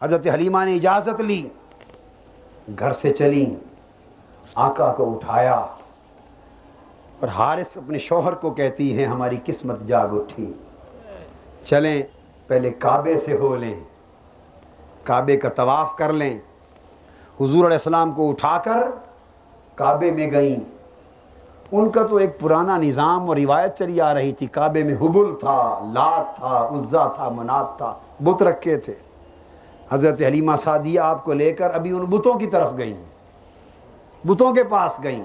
हज़रत हलीमा ने इजाज़त ली। घर से चली, आका को उठाया और हारिस अपने शोहर को कहती हैं, हमारी किस्मत जाग उठी। चलें, पहले काबे से हो लें, काबे का तवाफ़ कर लें। हुजूर अलैहिस्सलाम को उठाकर काबे में गईं। उनका तो एक पुराना निज़ाम और रिवायत चली आ रही थी। काबे में हुबुल था लात था, उज़्ज़ा था मनात था, बुत रखे थे। हज़रत हलीमा सादिया आपको लेकर अभी उन बुतों की तरफ़ गईं। बुतों के पास गईं।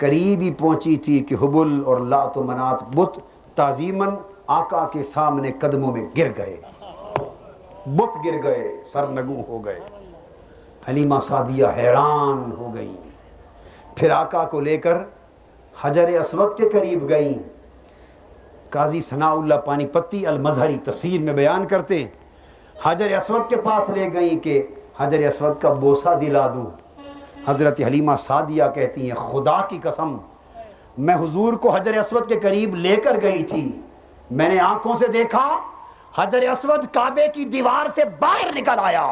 करीब ही पहुँची थी कि हुबुल और लात मनात बुत ताजीमन आका के सामने कदमों में गिर गए। बुत गिर गए, सरनगू हो गए। हलीमा सादिया हैरान हो गई। फिर आका को लेकर हजर असवद के करीब गई। काजी सनाउल्ला पानीपत्ती अल मजहरी तफसीर में बयान करते हजर असवद के पास ले गई कि हजर असवद का बोसा दिला दूँ। हज़रत हलीमा सादिया कहती हैं, खुदा की कसम, मैं हुजूर को हजर असवद के करीब लेकर गई थी। मैंने आँखों से देखा, हजर असवद काबे की दीवार से बाहर निकल आया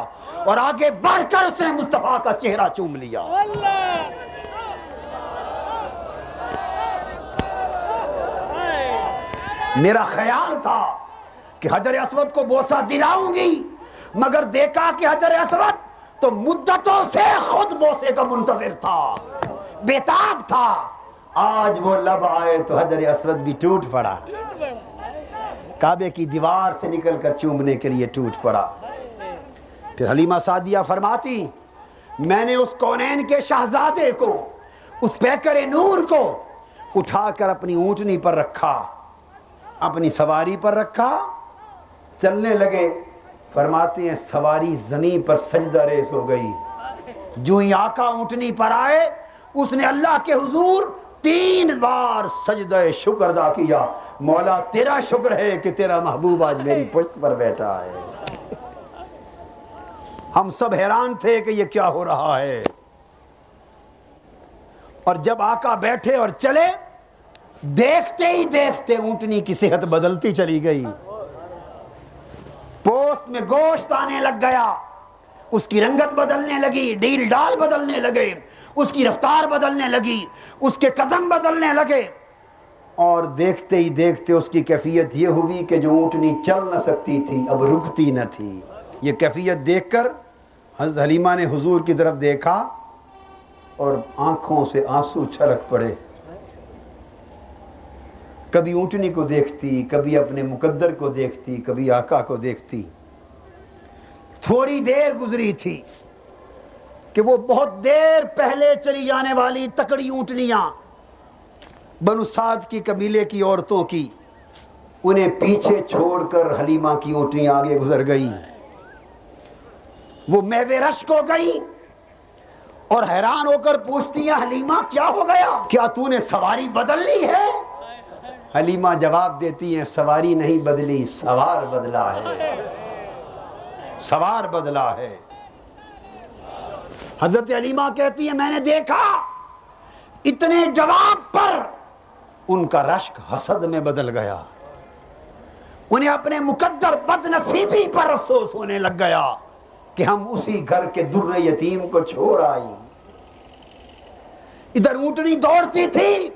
और आगे बढ़कर उसने मुस्तफ़ा का चेहरा चूम लिया। मेरा ख्याल था कि हजर असवद को बोसा दिलाऊँगी, मगर देखा कि हजर असवद तो मुद्दतों से खुद बोसे का मुंतजर था, बेताब था। आज वो लब आए तो हजर असवद भी टूट पड़ा। काबे की दीवार से निकलकर चूमने के लिए टूट पड़ा। फिर हलीमा सादिया फरमाती, मैंने उस कौनैन के शहजादे को, उस पैकर नूर को उठाकर अपनी ऊंटनी पर रखा, अपनी सवारी पर रखा चलने लगे। फरमाते हैं, सवारी ज़मीन पर सजदा रेस हो गई। जो ही आका ऊंटनी पर आए, उसने अल्लाह के हुजूर तीन बार सजदा शुक्र अदा किया। मौला, तेरा शुक्र है कि तेरा महबूब आज मेरी पुश्त पर बैठा है। हम सब हैरान थे कि ये क्या हो रहा है। और जब आका बैठे और चले, देखते ही देखते ऊंटनी की सेहत बदलती चली गई। पोस्ट में गोश्त आने लग गया। उसकी रंगत बदलने लगी, डील डाल बदलने लगे, उसकी रफ्तार बदलने लगी, उसके कदम बदलने लगे। और देखते ही देखते उसकी कैफियत ये हुई कि जो ऊँटनी चल न सकती थी, अब रुकती न थी। ये कैफियत देखकर हज़रत हलीमा ने हुजूर की तरफ़ देखा और आँखों से आँसू छलक पड़े। कभी ऊँटनी को देखती, कभी अपने मुकद्दर को देखती, कभी आका को देखती। थोड़ी देर गुजरी थी कि वो बहुत देर पहले चली जाने वाली तकड़ी ऊँटनियाँ बनु साद की कबीले की औरतों की, उन्हें पीछे छोड़कर हलीमा की ऊँटनी आगे गुजर गई। वो मेवे रश को गई और हैरान होकर पूछती हैं, हलीमा, क्या हो गया? क्या तूने सवारी बदल ली है? हलीमा जवाब देती हैं, सवारी नहीं बदली, सवार बदला है। सवार बदला है। हज़रत अलीमा कहती है, मैंने देखा, इतने जवाब पर उनका रश्क हसद में बदल गया। उन्हें अपने मुकद्दर बदनसीबी पर अफसोस होने लग गया कि हम उसी घर के दुर्र यतीम को छोड़ आई। इधर ऊटनी दौड़ती थी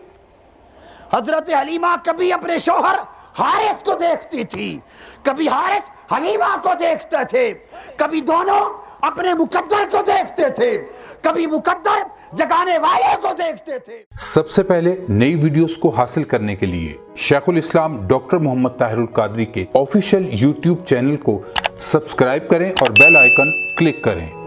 हज़रत हलीमा कभी अपने शोहर हारिस को देखती थी, कभी हारिस हलीमा को देखते थे, कभी दोनों अपने मुकद्दर को देखते थे, कभी मुकद्दर जगाने वाले को देखते थे। सबसे पहले नई वीडियोस को हासिल करने के लिए शेखुल इस्लाम डॉक्टर मोहम्मद ताहिरुल कादरी के ऑफिशियल यूट्यूब चैनल को सब्सक्राइब करें और बेल आइकन क्लिक करें।